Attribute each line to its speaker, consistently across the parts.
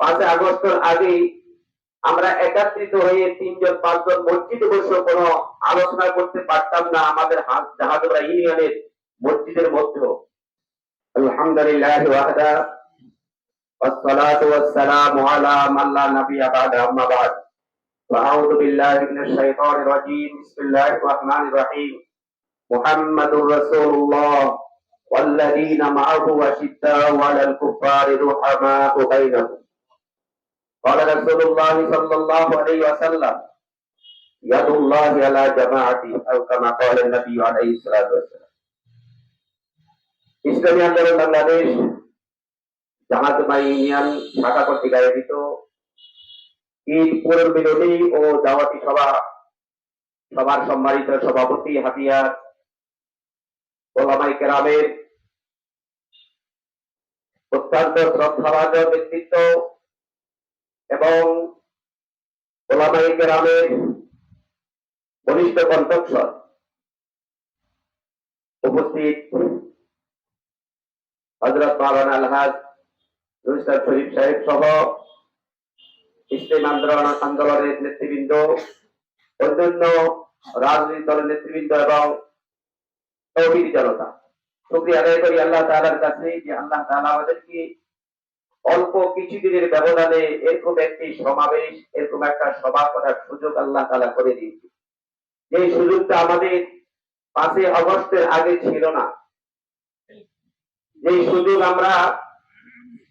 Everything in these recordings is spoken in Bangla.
Speaker 1: পাঁচই আগস্টের আগেই আমরা একত্রিত হয়ে তিনজন পাঁচজন মসজিদে বসে কোনো আলোচনা করতে পারতাম না আমাদের হাত জাহাজরা ইউনিয়নের মসজিদের মধ্যেও আলহামদুলিল্লাহ ওয়াহদা والصلاة والسلام على من لا نبي بعد أما بعد فأعوذ بالله من الشيطان الرجيم بسم الله الرحمن الرحيم محمد رسول الله والذين معه أشداء على الكفار رحماء بينهم قال رسول الله صلى الله عليه وسلم يد الله على جماعته أو كما قال النبي عليه الصلاة والسلام ইসলামী আন্দোলন বাংলাদেশ জামাত বা ইউনিয়ন শাখা কর্তৃক আয়োজিত ঈদ পূর্ব বিরোধী ও দাওয়াতি সভা সবার সম্মানিত সভাপতি হাতিয়ার ওলামাই কেরামের অত্যন্ত শ্রদ্ধাভাজন ব্যক্তিত্ব এবং ওলামাই কেরামের ঘনিষ্ঠ কণ্ঠস্বর উপস্থিত হজরত মাওলানা আলহাজ রুস্তার শরীফ সাহেব সহ ইসলাম আন্দোলন আন্দোলনের নেতৃবৃন্দ, অন্যান্য রাজনৈতিক দলের নেতৃবৃন্দ এবং তৌহিদি জনতা। শুক্রিয়া আদায় করি আল্লাহ তাআলার কাছে যে আল্লাহ তাআলা আমাদেরকে অল্প কিছু দিনের ব্যবধানে এরকম একটি সমাবেশ, এরকম একটা সভা করার সুযোগ আল্লাহ তাআলা করে দিয়েছে যে সুযোগটা আমাদের পাঁচই অগস্টের আগে ছিল না। যে সুযোগ আমরা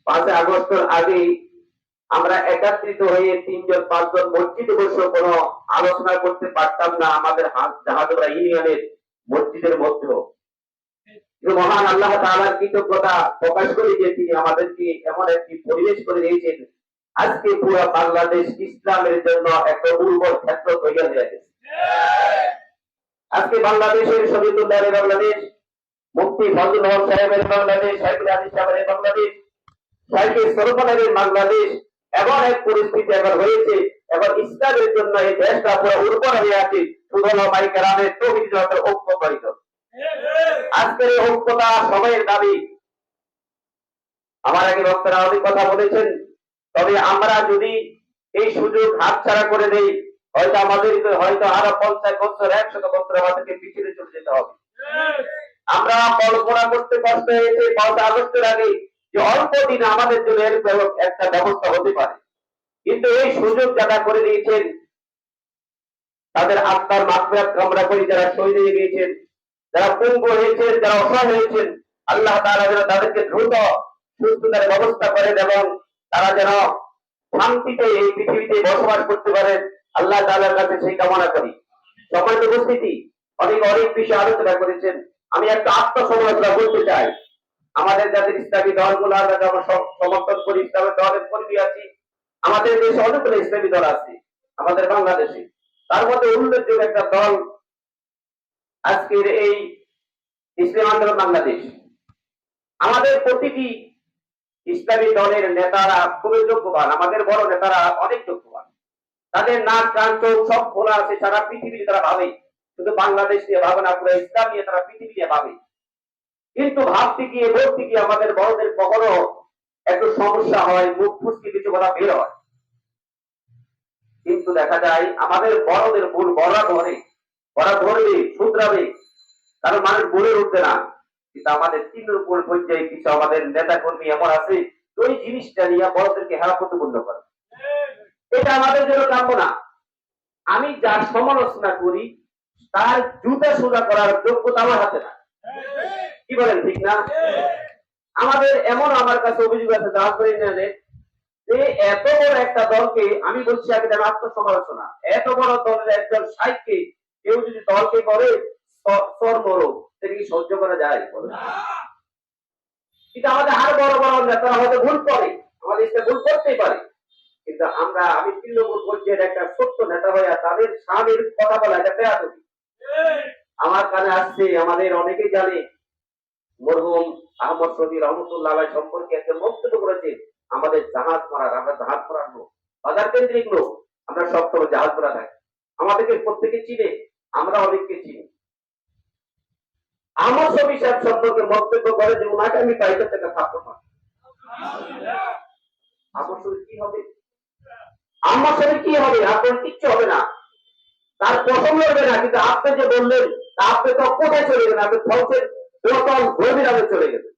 Speaker 1: পাঁচই আগস্টের আগে আমরা একত্রিত হয়ে তিনজন, পাঁচজন মসজিদে বসে কোনো আলোচনা করতে পারতাম না আমাদের হাত জাহাজরা ইউনিয়নের মসজিদের মধ্যেও। কিন্তু মহান আল্লাহ তাআলার কৃতজ্ঞতা প্রকাশ করি যে তিনি আমাদেরকে এমন একটি পরিবেশ করে দিয়েছেন। আজকে পুরো বাংলাদেশ ইসলামের জন্য একটা উর্বর ক্ষেত্র তৈরি হয়ে গেছে। আজকে বাংলাদেশের শহীদুল্লাহ বাংলাদেশ, মুফতি ফজল হক সাহেবের বাংলাদেশ, সাইফুল আলী সাহেবের বাংলাদেশ, সাইফুল সরফানের বাংলাদেশ, এমন এক পরিস্থিতি এবার হয়েছে এবার ইসলামের জন্য এই দেশটা পুরো উর্বর হয়ে আছে। শুধু মাই কেরামের তহিদ জগতের ঐক্য করিত আজকের এই ঐক্যতা সময়ের দাবি। আমার আগে বক্তারা অনেক কথা বলেছেন, তবে আমরা যদি এই সুযোগ হাতছাড়া করে দেই, হয়তো আমাদের হয়তো আরও পঞ্চাশ বছর, একশত বছর আমাদেরকে পিছিয়ে চলে যেতে হবে। আমরা কল্পনা করতে কষ্ট হয়েছে পাঁচ আগস্টের আগে যে অল্প দিন আমাদের জন্য এর একটা ব্যবস্থা হতে পারে। কিন্তু এই সুযোগ যারা করে দিয়েছেন, তাদের আত্মার মাত্রাত কামরা করি, যারা শহীদ হয়ে গিয়েছেন যারা পঙ্গু হয়েছেন যারা অসহায় হয়েছেন, আল্লাহ তাআলা যেন তাদেরকে দ্রুত সুস্থতার ব্যবস্থা করেন এবং তারা যেন শান্তিতে এই পৃথিবীতে বসবাস করতে পারেন, আল্লাহ তাআলার কাছে সেই কামনা করি। সম্মানিত উপস্থিতি অনেক অনেক বিষয়ে আলোচনা করেছেন। আমি একটা আত্মসমালোচনা করতে চাই। আমাদের যাদের ইসলামী দলগুলো, আমরা যেমন সমর্থন করি, ইসলামের দলের কর্মী আছি, আমাদের দেশে অনেকগুলো ইসলামী দল আছে, আমাদের বাংলাদেশে। তার মধ্যে উল্লেখযোগ্য একটা দল আজকের এই ইসলাম আন্দোলন বাংলাদেশ। আমাদের প্রতিটি ইসলামী দলের নেতারা খুবই যোগ্যবান, আমাদের বড় নেতারা অনেক যোগ্যবান। তাদের নাক কান চোখ সব খোলা আছে, সারা পৃথিবীতে তারা ভাবে। শুধু বাংলাদেশ নিয়ে ভাবে না, পুরো ইসলাম নিয়ে তারা পৃথিবী নিয়ে ভাবে। কিন্তু ভাবতে গিয়ে বলতে গিয়ে আমাদের বড়দের কখনো একটু সমস্যা হয়, মুখ ফুসকে কিছু কথা বের হয়। কিন্তু দেখা যায়, আমাদের বড়দের ভুল বড়রা ধরে ওরা ধরবে, শুধরাবে। কারণ মানুষ বলে উঠবে না, কিন্তু আমাদের তৃণমূল পর্যায়ে কিছু আমাদের নেতা কর্মী এমন আছে ওই জিনিসটা নিয়ে বড়দেরকে হেরা প্রতিপন্ন করে। এটা আমাদের জন্য কাম্য না। আমি যার সমালোচনা করি, তার জুতা সোজা করার যোগ্যতা আমার হাতে না কি বলেন, ঠিক না? আমাদের এমন আমার কাছে অভিযোগ আছে জাহাজ করে ইউনিয়নে যে এত বড় একটা দলকে, আমি বলছি আগে যেন আত্মসমালোচনা, এত বড় দলের একজন সাইডকে কেউ যদি দলকে করে সর মরো সেটা কি সহ্য করা যায়? কিন্তু আমাদের আরও বড় বড় নেতারা হয়তো ভুল করে। আমাদের ইসলাম ভুল করতেই পারে। কিন্তু আমরা, আমি তৃণমূল পর্যায়ের একটা ছোট্ট নেতা হয়ে তাদের স্বামীর কথা বলা এটা বেয়া করি আমার কানে আসছে, আমাদের অনেকেই জানে, মরহুম আহমদ শফি রহমতুল্লাহ আলাই সম্পর্কে একটা বক্তব্য করেছে, আমাদের জাহাজ মারার, আমরা জাহাজ মারার লোক, বাজার কেন্দ্রিক লোক, আমরা সবসময় জাহাজ মারা থাকি আমাদেরকে প্রত্যেকে চিনে আমরা অনেককে চিনি। আমার ছবি সাহেব সম্পর্কে মন্তব্য করে যে ওনাকে আমি বাইরে থেকে থাকতে পারি আমার কি হবে? আমার কি হবে? আপনার কিচ্ছু হবে না। তার না, কিন্তু আপনি যে বললেন আপনি তো কোথায় চলে গেলেন? আপনি ফলসের বোতল গভীরাবে চলে গেলেন।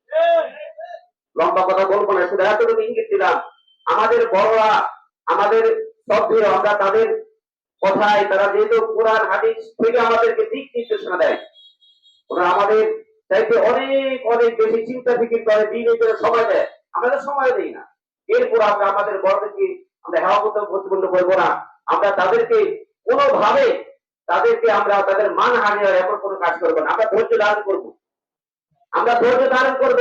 Speaker 1: লম্বা কথা বলব না, শুধু এতটুকু ইঙ্গিত দিলাম। আমাদের বড়রা, আমাদের সভ্যের, আমরা তাদের কথায় তারা যেহেতু কোরআন, হাদিস থেকে আমাদেরকে দিক নির্দেশনা দেয়, ওরা আমাদের চাইতে অনেক অনেক বেশি চিন্তা ফিকির করে দিনের জন্য সময় দেয়। আমরা তো সময় দেই না। এরপর আমরা আমাদের বড়দেরকে আমরা হেওয়া করতে প্রতিপন্ন করব না। আমরা তাদেরকে কোনোভাবে তাদেরকে আমরা তাদের মান হানি হয় এমন কোনো কাজ করব না। আমরা ধৈর্য ধারণ করব। আমরা ধৈর্য ধারণ করব।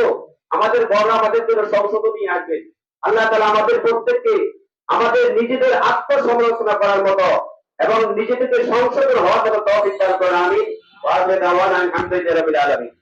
Speaker 1: আমাদের বড় আমাদের জন্য সংশোধন নিয়ে আসবে। আল্লাহ তালা আমাদের প্রত্যেককে আমাদের নিজেদের আত্মসমালোচনা করার মতো এবং নিজে থেকে সংশোধন হওয়ার জন্য তহবিল দান করে আমি আলহামদুলিল্লাহ